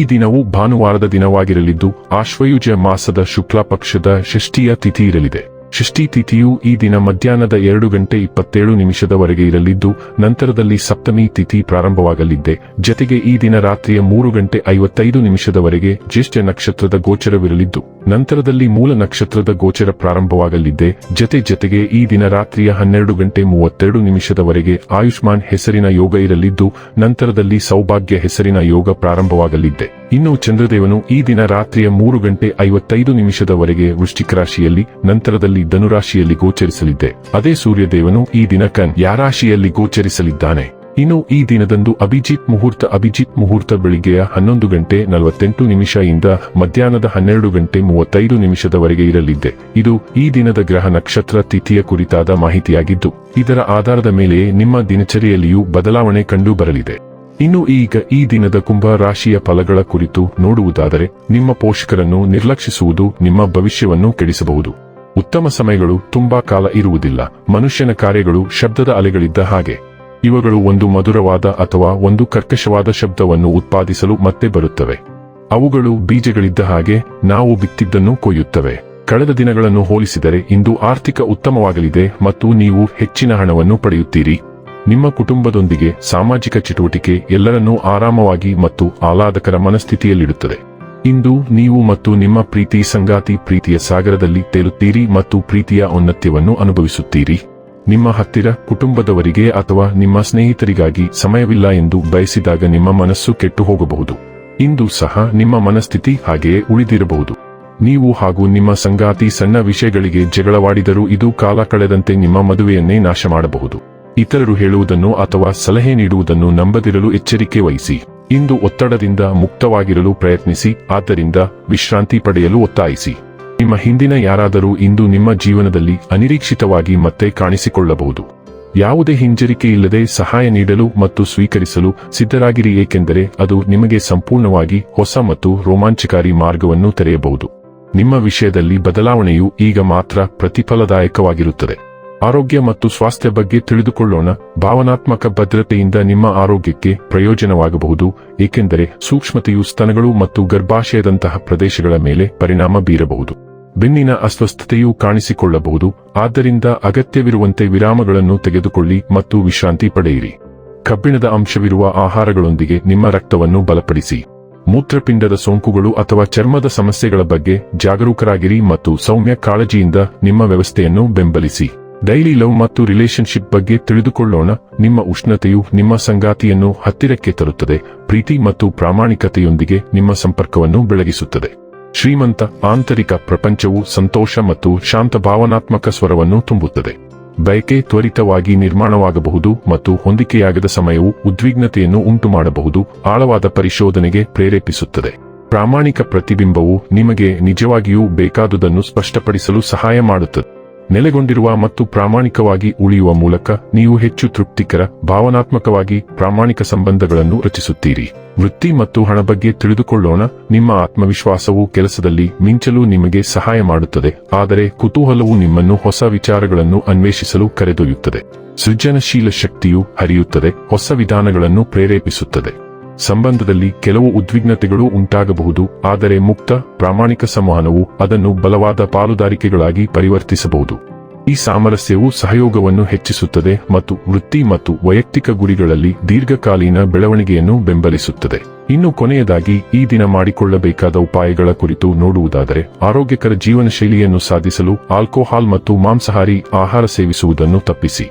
ಈ ದಿನವು ಭಾನುವಾರದ ದಿನವಾಗಿರಲಿದ್ದು, ಆಶ್ವಯುಜ ಮಾಸದ ಶುಕ್ಲ ಪಕ್ಷದ ಷಷ್ಠಿಯ ತಿಥಿ ಇರಲಿದೆ. ಷಷ್ಠಿ ತಿಥಿಯು ಈ ದಿನ ಮಧ್ಯಾಹ್ನದ ಎರಡು ಗಂಟೆ ಇಪ್ಪತ್ತೇಳು ನಿಮಿಷದವರೆಗೆ ಇರಲಿದ್ದು, ನಂತರದಲ್ಲಿ ಸಪ್ತಮಿ ತಿಥಿ ಪ್ರಾರಂಭವಾಗಲಿದ್ದೆ. ಜತೆಗೆ ಈ ದಿನ ರಾತ್ರಿಯ ಮೂರು ಗಂಟೆ ಐವತ್ತೈದು ನಿಮಿಷದವರೆಗೆ ಜ್ಯೇಷ್ಠ ನಕ್ಷತ್ರದ ಗೋಚರವಿರಲಿದ್ದು. ನಂತರದಲ್ಲಿ ಮೂಲ ನಕ್ಷತ್ರದ ಗೋಚರ ಪ್ರಾರಂಭವಾಗಲಿದ್ದೆ ಜತೆ ಜತೆಗೆ ಈ ದಿನ ರಾತ್ರಿಯ ಹನ್ನೆರಡು ಗಂಟೆ ಮೂವತ್ತೆರಡು ನಿಮಿಷದವರೆಗೆ ಆಯುಷ್ಮಾನ್ ಹೆಸರಿನ ಯೋಗ ಇರಲಿದ್ದು, ನಂತರದಲ್ಲಿ ಸೌಭಾಗ್ಯ ಹೆಸರಿನ ಯೋಗ ಪ್ರಾರಂಭವಾಗಲಿದ್ದೆ ಇನ್ನು ಚಂದ್ರದೇವನು ಈ ದಿನ ರಾತ್ರಿಯ ಮೂರು ಗಂಟೆ ಐವತ್ತೈದು ನಿಮಿಷದವರೆಗೆ ವೃಶ್ಚಿಕ ರಾಶಿಯಲ್ಲಿ, ನಂತರದಲ್ಲಿ ಧನುರಾಶಿಯಲ್ಲಿ ಗೋಚರಿಸಲಿದ್ದೆ ಅದೇ ಸೂರ್ಯದೇವನು ಈ ದಿನ ಕನ್ ಯಾರಾಶಿಯಲ್ಲಿ ಗೋಚರಿಸಲಿದ್ದಾನೆ. ಇನ್ನು ಈ ದಿನದಂದು ಅಭಿಜಿತ್ ಮುಹೂರ್ತ ಅಭಿಜಿತ್ ಮುಹೂರ್ತ ಬೆಳಿಗ್ಗೆಯ ಹನ್ನೊಂದು ಗಂಟೆ ನಲವತ್ತೆಂಟು ನಿಮಿಷ ಇಂದ ಮಧ್ಯಾಹ್ನದ ಹನ್ನೆರಡು ಗಂಟೆ ಮೂವತ್ತೈದು ನಿಮಿಷದವರೆಗೆ ಇರಲಿದ್ದೆ ಇದು ಈ ದಿನದ ಗ್ರಹ ನಕ್ಷತ್ರ ತಿಥಿಯ ಕುರಿತಾದ ಮಾಹಿತಿಯಾಗಿದ್ದು, ಇದರ ಆಧಾರದ ಮೇಲೆ ನಿಮ್ಮ ದಿನಚರಿಯಲ್ಲಿಯೂ ಬದಲಾವಣೆ ಕಂಡು ಬರಲಿದೆ. ಇನ್ನು ಈಗ ಈ ದಿನದ ಕುಂಭ ರಾಶಿಯ ಫಲಗಳ ಕುರಿತು ನೋಡುವುದಾದರೆ, ನಿಮ್ಮ ಪೋಷಕರನ್ನು ನಿರ್ಲಕ್ಷಿಸುವುದು ನಿಮ್ಮ ಭವಿಷ್ಯವನ್ನು ಕೆಡಿಸಬಹುದು. ಉತ್ತಮ ಸಮಯಗಳು ತುಂಬಾ ಕಾಲ ಇರುವುದಿಲ್ಲ. ಮನುಷ್ಯನ ಕಾರ್ಯಗಳು ಶಬ್ದದ ಅಲೆಗಳಿದ್ದ ಹಾಗೆ. ಇವುಗಳು ಒಂದು ಮಧುರವಾದ ಅಥವಾ ಒಂದು ಕರ್ಕಶವಾದ ಶಬ್ದವನ್ನು ಉತ್ಪಾದಿಸಲು ಮತ್ತೆ ಬರುತ್ತವೆ. ಅವುಗಳು ಬೀಜಗಳಿದ್ದ ಹಾಗೆ ನಾವು ಬಿತ್ತಿದ್ದನ್ನು ಕೊಯ್ಯುತ್ತವೆ. ಕಳೆದ ದಿನಗಳನ್ನು ಹೋಲಿಸಿದರೆ ಇಂದು ಆರ್ಥಿಕ ಉತ್ತಮವಾಗಲಿದೆ ಮತ್ತು ನೀವು ಹೆಚ್ಚಿನ ಹಣವನ್ನು ಪಡೆಯುತ್ತೀರಿ. ನಿಮ್ಮ ಕುಟುಂಬದೊಂದಿಗೆ ಸಾಮಾಜಿಕ ಚಟುವಟಿಕೆ ಎಲ್ಲರನ್ನೂ ಆರಾಮವಾಗಿ ಮತ್ತು ಆಹ್ಲಾದಕರ ಮನಸ್ಥಿತಿಯಲ್ಲಿಡುತ್ತದೆ. ಇಂದು ನೀವು ಮತ್ತು ನಿಮ್ಮ ಪ್ರೀತಿ ಸಂಗಾತಿ ಪ್ರೀತಿಯ ಸಾಗರದಲ್ಲಿ ತೇಲುತ್ತೀರಿ ಮತ್ತು ಪ್ರೀತಿಯ ಔನ್ನತ್ಯವನ್ನು ಅನುಭವಿಸುತ್ತೀರಿ. ನಿಮ್ಮ ಹತ್ತಿರ ಕುಟುಂಬದವರಿಗೆ ಅಥವಾ ನಿಮ್ಮ ಸ್ನೇಹಿತರಿಗಾಗಿ ಸಮಯವಿಲ್ಲ ಎಂದು ಬಯಸಿದಾಗ ನಿಮ್ಮ ಮನಸ್ಸು ಕೆಟ್ಟು ಹೋಗಬಹುದು. ಇಂದು ಸಹ ನಿಮ್ಮ ಮನಸ್ಥಿತಿ ಹಾಗೆಯೇ ಉಳಿದಿರಬಹುದು. ನೀವು ಹಾಗೂ ನಿಮ್ಮ ಸಂಗಾತಿ ಸಣ್ಣ ವಿಷಯಗಳಿಗೆ ಜಗಳವಾಡಿದರೂ ಇದು ಕಾಲ ಕಳೆದಂತೆ ನಿಮ್ಮ ಮದುವೆಯನ್ನೇ ನಾಶ ಮಾಡಬಹುದು. ಇತರರು ಹೇಳುವುದನ್ನು ಅಥವಾ ಸಲಹೆ ನೀಡುವುದನ್ನು ನಂಬದಿರಲು ಎಚ್ಚರಿಕೆ ವಹಿಸಿ. ಇಂದು ಒತ್ತಡದಿಂದ ಮುಕ್ತವಾಗಿರಲು ಪ್ರಯತ್ನಿಸಿ, ಆದ್ದರಿಂದ ವಿಶ್ರಾಂತಿ ಪಡೆಯಲು ಒತ್ತಾಯಿಸಿ. ನಿಮ್ಮ ಹಿಂದಿನ ಯಾರಾದರೂ ಇಂದು ನಿಮ್ಮ ಜೀವನದಲ್ಲಿ ಅನಿರೀಕ್ಷಿತವಾಗಿ ಮತ್ತೆ ಕಾಣಿಸಿಕೊಳ್ಳಬಹುದು. ಯಾವುದೇ ಹಿಂಜರಿಕೆ ಇಲ್ಲದೆ ಸಹಾಯ ನೀಡಲು ಮತ್ತು ಸ್ವೀಕರಿಸಲು ಸಿದ್ಧರಾಗಿರಿ, ಏಕೆಂದರೆ ಅದು ನಿಮಗೆ ಸಂಪೂರ್ಣವಾಗಿ ಹೊಸ ಮತ್ತು ರೋಮಾಂಚಕಾರಿ ಮಾರ್ಗವನ್ನು ತೆರೆಯಬಹುದು. ನಿಮ್ಮ ವಿಷಯದಲ್ಲಿ ಬದಲಾವಣೆಯು ಈಗ ಮಾತ್ರ ಪ್ರತಿಫಲದಾಯಕವಾಗಿರುತ್ತದೆ. ಆರೋಗ್ಯ ಮತ್ತು ಸ್ವಾಸ್ಥ್ಯ ಬಗ್ಗೆ ತಿಳಿದುಕೊಳ್ಳೋಣ. ಭಾವನಾತ್ಮಕ ಭದ್ರತೆಯಿಂದ ನಿಮ್ಮ ಆರೋಗ್ಯಕ್ಕೆ ಪ್ರಯೋಜನವಾಗಬಹುದು, ಏಕೆಂದರೆ ಸೂಕ್ಷ್ಮತೆಯು ಸ್ತನಗಳು ಮತ್ತು ಗರ್ಭಾಶಯದಂತಹ ಪ್ರದೇಶಗಳ ಮೇಲೆ ಪರಿಣಾಮ ಬೀರಬಹುದು. ಬೆನ್ನಿನ ಅಸ್ವಸ್ಥತೆಯೂ ಕಾಣಿಸಿಕೊಳ್ಳಬಹುದು, ಆದ್ದರಿಂದ ಅಗತ್ಯವಿರುವಂತೆ ವಿರಾಮಗಳನ್ನು ತೆಗೆದುಕೊಳ್ಳಿ ಮತ್ತು ವಿಶ್ರಾಂತಿ ಪಡೆಯಿರಿ. ಕಬ್ಬಿಣದ ಅಂಶವಿರುವ ಆಹಾರಗಳೊಂದಿಗೆ ನಿಮ್ಮ ರಕ್ತವನ್ನು ಬಲಪಡಿಸಿ. ಮೂತ್ರಪಿಂಡದ ಸೋಂಕುಗಳು ಅಥವಾ ಚರ್ಮದ ಸಮಸ್ಯೆಗಳ ಬಗ್ಗೆ ಜಾಗರೂಕರಾಗಿರಿ ಮತ್ತು ಸೌಮ್ಯ ಕಾಳಜಿಯಿಂದ ನಿಮ್ಮ ವ್ಯವಸ್ಥೆಯನ್ನು ಬೆಂಬಲಿಸಿ. ಡೈಲಿ ಲವ್ ಮತ್ತು ರಿಲೇಶನ್ಶಿಪ್ ಬಗ್ಗೆ ತಿಳಿದುಕೊಳ್ಳೋಣ, ನಿಮ್ಮ ಉಷ್ಣತೆಯು ನಿಮ್ಮ ಸಂಗಾತಿಯನ್ನು ಹತ್ತಿರಕ್ಕೆ ತರುತ್ತದೆ, ಪ್ರೀತಿ ಮತ್ತು ಪ್ರಾಮಾಣಿಕತೆಯೊಂದಿಗೆ ನಿಮ್ಮ ಸಂಪರ್ಕವನ್ನು ಬೆಳಗಿಸುತ್ತದೆ. ಶ್ರೀಮಂತ ಆಂತರಿಕ ಪ್ರಪಂಚವು ಸಂತೋಷ ಮತ್ತು ಶಾಂತ ಭಾವನಾತ್ಮಕ ಸ್ವರವನ್ನು ತುಂಬುತ್ತದೆ. ಬಯಕೆ ತ್ವರಿತವಾಗಿ ನಿರ್ಮಾಣವಾಗಬಹುದು ಮತ್ತು ಹೊಂದಿಕೆಯಾಗದ ಸಮಯವು ಉದ್ವಿಗ್ನತೆಯನ್ನು ಉಂಟುಮಾಡಬಹುದು, ಆಳವಾದ ಪರಿಶೋಧನೆಗೆ ಪ್ರೇರೇಪಿಸುತ್ತದೆ. ಪ್ರಾಮಾಣಿಕ ಪ್ರತಿಬಿಂಬವು ನಿಮಗೆ ನಿಜವಾಗಿಯೂ ಬೇಕಾದುದನ್ನು ಸ್ಪಷ್ಟಪಡಿಸಲು ಸಹಾಯ ಮಾಡುತ್ತದೆ. ನೆಲೆಗೊಂಡಿರುವ ಮತ್ತು ಪ್ರಾಮಾಣಿಕವಾಗಿ ಉಳಿಯುವ ಮೂಲಕ ನೀವು ಹೆಚ್ಚು ತೃಪ್ತಿಕರ, ಭಾವನಾತ್ಮಕವಾಗಿ ಪ್ರಾಮಾಣಿಕ ಸಂಬಂಧಗಳನ್ನು ರಚಿಸುತ್ತೀರಿ. ವೃತ್ತಿ ಮತ್ತು ಹಣ ಬಗ್ಗೆ ತಿಳಿದುಕೊಳ್ಳೋಣ. ನಿಮ್ಮ ಆತ್ಮವಿಶ್ವಾಸವು ಕೆಲಸದಲ್ಲಿ ಮಿಂಚಲು ನಿಮಗೆ ಸಹಾಯ ಮಾಡುತ್ತದೆ. ಆದರೆ ಕುತೂಹಲವು ನಿಮ್ಮನ್ನು ಹೊಸ ವಿಚಾರಗಳನ್ನು ಅನ್ವೇಷಿಸಲು ಕರೆದೊಯ್ಯುತ್ತದೆ. ಸೃಜನಶೀಲ ಶಕ್ತಿಯು ಹರಿಯುತ್ತದೆ. ಹೊಸ ವಿಧಾನಗಳನ್ನು ಪ್ರೇರೇಪಿಸುತ್ತದೆ. ಸಂಬಂಧದಲ್ಲಿ ಕೆಲವು ಉದ್ವಿಗ್ನತೆಗಳು ಉಂಟಾಗಬಹುದು, ಆದರೆ ಮುಕ್ತ, ಪ್ರಾಮಾಣಿಕ ಸಂವಹನವು ಅದನ್ನು ಬಲವಾದ ಪಾಲುದಾರಿಕೆಗಳಾಗಿ ಪರಿವರ್ತಿಸಬಹುದು. ಈ ಸಾಮರಸ್ಯವು ಸಹಯೋಗವನ್ನು ಹೆಚ್ಚಿಸುತ್ತದೆ ಮತ್ತು ವೃತ್ತಿ ಮತ್ತು ವೈಯಕ್ತಿಕ ಗುರಿಗಳಲ್ಲಿ ದೀರ್ಘಕಾಲೀನ ಬೆಳವಣಿಗೆಯನ್ನು ಬೆಂಬಲಿಸುತ್ತದೆ. ಇನ್ನು ಕೊನೆಯದಾಗಿ, ಈ ದಿನ ಮಾಡಿಕೊಳ್ಳಬೇಕಾದ ಉಪಾಯಗಳ ಕುರಿತು ನೋಡುವುದಾದರೆ, ಆರೋಗ್ಯಕರ ಜೀವನ ಶೈಲಿಯನ್ನು ಸಾಧಿಸಲು ಆಲ್ಕೋಹಾಲ್ ಮತ್ತು ಮಾಂಸಾಹಾರಿ ಆಹಾರ ಸೇವಿಸುವುದನ್ನು ತಪ್ಪಿಸಿ.